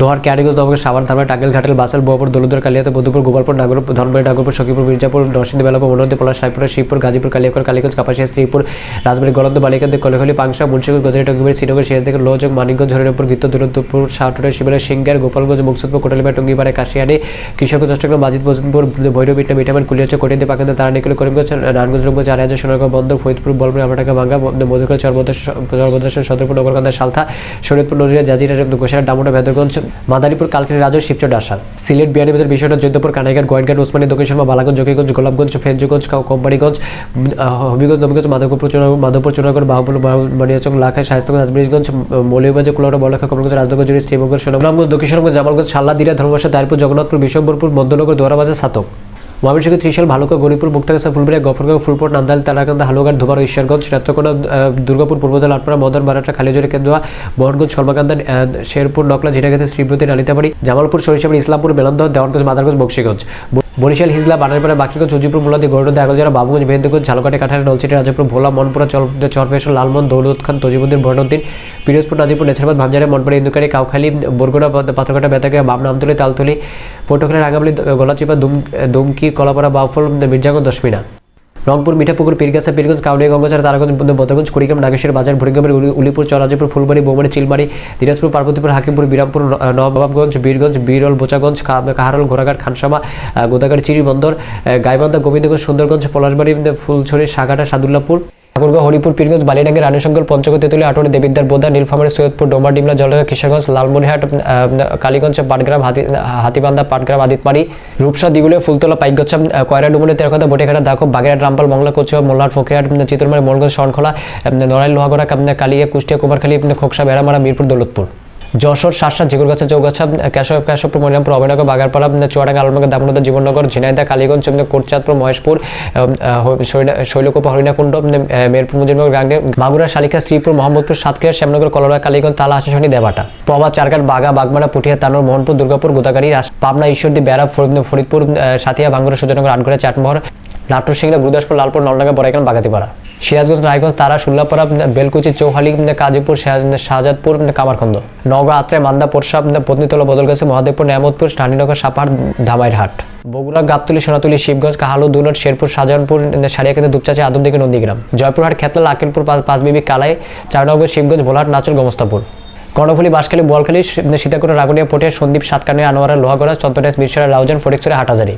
দোহার ক্যারিগঞ্জ দমকে সাভার ধারবাড়ি টাঙ্গেল ঘাটেল বাসাল বোয়াপুর দলুদর কালিয়াতে বধুপুর গোপালপুর নাগরপুর ধনবাড়ি নাগরপুর সখীপুর মির্জাপুর নরসিংদী বেলাপুর মনোহরদী পলাশ রায়পুর শিবপুর গাজীপুর কালিয়াকর কালীগঞ্জ কাপাসিয়া শ্রীপুর রাজবাড়ি গলন্দ বালিকান্দি কলেখলি পাংশা মুন্সিগঞ্জ গজরি টঙ্গিবাড়ি শ্রীনগর সিরাজ থেকে লোহযোগ মানিকগঞ্জ হরিরামপুর গীত দুরন্তপুর শাহটুরা শিবেলা সিঙ্গার গোপালগঞ্জ মুকসুদপুর কোটালিবা টঙ্গিবাড়ি কাশিয়ানি কিশোরগঞ্জ চট্টগ্রাম মাজিদ মজিদপুর ভৈরবিটা মিঠামান কুলিয়াচা কোটিয়াদি পাকান্দি তারানিকুল করিমগঞ্জ নারায়ণগঞ্জ রূপগঞ্জ আড়াইহাজার সোনারগাঁও বন্দর ফরিদপুর বলপুর আমরাটাকা ভাঙ্গা মধুকর চরমদাসন সদরপুর নগরকান্দা সালথা শরীয়তপুর নদিয়া জাজিরা গোসারা ডামুটা ভেদরগঞ্জ মাদারীপুর কালকের রাজু শিবচর ডাসাল। সিলেট বিয়ানীবাজার বিষয়টা জৈদপুর কানাইঘাট, গোয়েনঘাট উসমানী দক্ষিণ শর্মা বালাগঞ্জ, জকিগঞ্জ, গোলাপগঞ্জ, ফেঞ্জগঞ্জ কোম্পানিগঞ্জ হবিগঞ্জ, নবীগঞ্জ, মাধবপুর চুনাগঞ্জ মাধবপুর চুনাগড় বাহুপুর মানিয়াচক লাখাই শায়স্তগঞ্জ আজমিরগঞ্জ মৌলিবাজ কুলাউড়া বলাখা কমলগঞ্জ রাজনগর জুড়ি শ্রীমঙ্গল, সোনামগঞ্জ, দক্ষিণ শর্মগঞ্জ জামালগঞ্জ সাল্লা দিরা ধর্মবাসা তারপুর জগন্নাথপুর, বিশ্বম্বরপুর, মধ্যনগর, দোয়ারাবাজার, সাতক। ময়মনসিংহ ত্রিশাল ভালুকা গরিপুর মুক্তাগাছা ফুলবাড়িয়া গফরগাঁও ফুলপট নান্দাল তারাকান্দা হালুঘাট ধুবার ঈশ্বরগঞ্জ রাত্রকোনা দুর্গাপুর পূর্বদল আটপাড়া মদন বারাটা খালিজোরে কেন্দুয়া মোহনগঞ্জ সর্বাকান্দা শেরপুর নকলা ঝিনাগাতে শ্রীবতী নালিতাবাড়ি জামালপুর সরিষাবাড়ি ইসলামপুর বেলন্দহ দেওয়ানগঞ্জ মাদারগঞ্জ বক্সিগঞ্জ। বরিশাল, হিজলা, বানারপাড়া, বাকিগঞ্জ উজিপুর মুলাদি গৌরদে আগলজারা বাবুগঞ্জ ভেদগঞ্জ ঝালকাটে কাঠারে নলছিটি রাজপুর, ভোলা, মনপুরা চলপুর চরফেশ্বর লালমন দৌলত খান তজিবুদ্দিন বর্ণদ্দিন পিরোজপুর নাজিপুর নেছারবাদ, ভাঞ্জারে, মনপাড়া, ইন্দুকারি, কাউখালী, বরগুনা পাথরঘাটা বেতাকে বামনা আমতলি তালতলি, পটুখালী রাঙাবলি গলাচিপা, দুম দুমকি, কলাপাড়া, বাউফল, মির্জাগঞ্জ, দশমিনা। রংপুর, মিঠাপুকুর, পীরগাছা, পীরগঞ্জ কাউনিয়া গঙ্গাচার তারাগঞ্জ বদরগঞ্জ, কুড়িগ্রাম, নাগেশ্বর বাজার ভুরিগ্রামের উলিপুর চরাজপুর, ফুলবাড়ি বৌমারি চিলমারি, দিনাজপুর, পার্বতীপুর, হাকিমপুর, বিরামপুর নবাবগঞ্জ, বীরগঞ্জ, বিরল, বোচাগঞ্জ কাহারল, ঘোড়াঘাট, খানসামা গোদাগাড়ি, চিরিবন্দর গাইবান্ধা, গোবিন্দগঞ্জ, সুন্দরগঞ্জ, পলাশবাড়ি, ফুলছড়ি, সাগাটা, সাদুল্লাপুর। ঠাকুরগাঁও হরিপুর পীরগঞ্জ বালিডাঙ্গি রানীশঙ্কর পঞ্চগড় তেতুলি আটোয়ারি দেবিদ্যার বোধা নীলফামারী সৈয়দপুর ডোমা ডিমলা জলঢাকা কিশোরগঞ্জ লালমনিরহাট কালীগঞ্জ পাটগ্রাম, হাতি, হাতিবান্ধা পাটগ্রাম, আদিতমারি, রূপসা দিগুলে ফুলতলা পাইকগচ্ছা কয়রা, ডুমনে তেরকথা বটেঘাটা দাখো, বাগেরহাট, রামপাল, মংলা, কোচুয়া, মোল্লার ফকিরহাট চিতরমারি মোরগঞ্জ শরণখোলা নড়াইল, লোহাগড়া কালিয়া, কুষ্টিয়া, কুমারখালী খোকসা বেড়ামারা মিরপুর, দৌলতপুর। যশোর শাসা জিগুরগাছা, চৌগাছা, কেশব, কেশবপুর মরিরামপুর অভয়নগর বাগারপাড়া, চুয়াডাঙ্গা আলমনগর দামোদর, জীবননগর ঝিনাইদা কালীগঞ্জ কোটচাঁদপুর মহেশপুর শৈলকোপা, হরিণাকুণ্ড মেরপুর মুজিবনগর গাঙ্গে মাগুরা শালিকা শ্রীপুর, মোহাম্মদপুর, সাতক্ষীরা, শ্যামনগর, কলরা, কালীগঞ্জ, তালা আশাশনী দেবাটা পবা চারঘাট বাগা বাগমারা, পুঠিয়া, তানোর, মোহনপুর, দুর্গাপুর, গোদাগাড়ি পাবনা, ঈশ্বরদী, বেড়া, ফরিদ- ফরিদপুর সাথিয়া, ভাঙ্গুরা, সুজনগর আটগড়া চাটমোহর, নাটোর সিংলা গুরুদাসপুর, লালপুর, নলডাঙ্গা বড়াইকান বাগাতিপাড়া সিরাজগঞ্জ রায়গঞ্জ তারা সুল্লাপাড়া বেলকুচি, চৌহালি কাজীপুর শাহ- শাহজাদপুর কামারখন্দ। নওগাঁ, আত্রে, মান্দা পোরসা পত্নীতলা, বদলগাছি, মহাদেবপুর, নেয়ামতপুর রানীনগর সাপার, ধামাইরহাট। বগুড়া, গাবতলি, সোনাতলি, শিবগঞ্জ, কাহালু, দুলট, শেরপুর, শাহজাহানপুর সারিয়াকেন্দ্র, দুপচাচি আদমদিকে নন্দীগ্রাম। জয়পুরহাট, খেতলা আকিলপুর পাঁচ- পাঁচবিবি, কালাই, চারনগর, শিবগঞ্জ ভোলাট নাচল, গমস্তাপুর। কর্ণফুলি, বাঁশখালী, বোয়ালখালী সীতাকুড়া রাগুনিয়া, পোটিয়া, সন্দীপ, সাতকানিয়া, আনোয়ারা, লোহাগড়া, চন্দনাস মিরসরা রাউজান ফটিকছড়ি হাটাজারি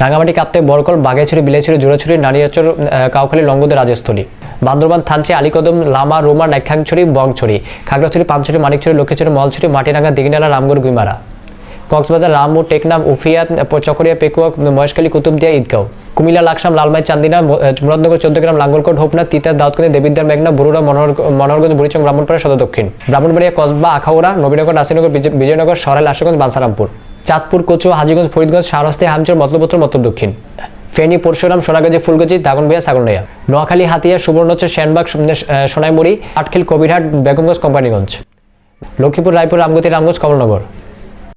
রাঙামাটি কাপ্তে বরকল বাগেছড়ি বিলাইছড়ি জোড়াছড়ি, নারিয়াচর কাউখালী লঙ্গদে রাজস্থলী। বান্দরবান, থানচি, আলিকদম, লামা, রোমা নাইখাংছড়ি বংছড়ি খাগড়াছড়ি, পানছড়ি, মানিকছড়ি লক্ষ্মীছড়ি মলছড়ি, মাটিরাঙ্গা, দিঘিনালা, রামগড়, গুইমারা। কক্সবাজার, রামু, টেকনাম উফিয়া চকরিয়া পেকুয়া মহেশখালী, কুতুবদিয়া, ঈদগাঁও। কুমিল্লা, লাকসাম, লালমাই, চান্দিনা মুরাদনগর চোদ্দ গ্রাম লাঙ্গলকোট, হোপনা, তিতাস, দাউদকান্দি দেবিদ্যার মেঘনা, বরুড়া, মনোহর, মনোহরগঞ্জ, বুড়িচং, ব্রাহ্মণপাড়া, সদর দক্ষিণ। ব্রাহ্মণবাড়িয়া, কসবা, আখাউড়া, নবীনগর, নাসিরনগর বিজয়- বিজয়নগর, সরাইল, আশুগঞ্জ, বানসারামপুর। চাঁদপুর কচু হাজিগঞ্জ, ফরিদগঞ্জ, শাহরাস্তি, হামচর, মতলবত্র মতলব দক্ষিণ। ফেনী, পরশুরাম, সোনাগাজী ফুলগাজী দাগনবিয়া সাগরনাইয়া নোয়াখালী, হাতিয়া সুবর্ণচর শ্যানবাগ সোনাইমুড়ি, আটখিল, কবিরহাট, বেগমগঞ্জ, কোম্পানিগঞ্জ। লক্ষ্মীপুর, রায়পুর, রামগতি, রামগঞ্জ, কমলনগর।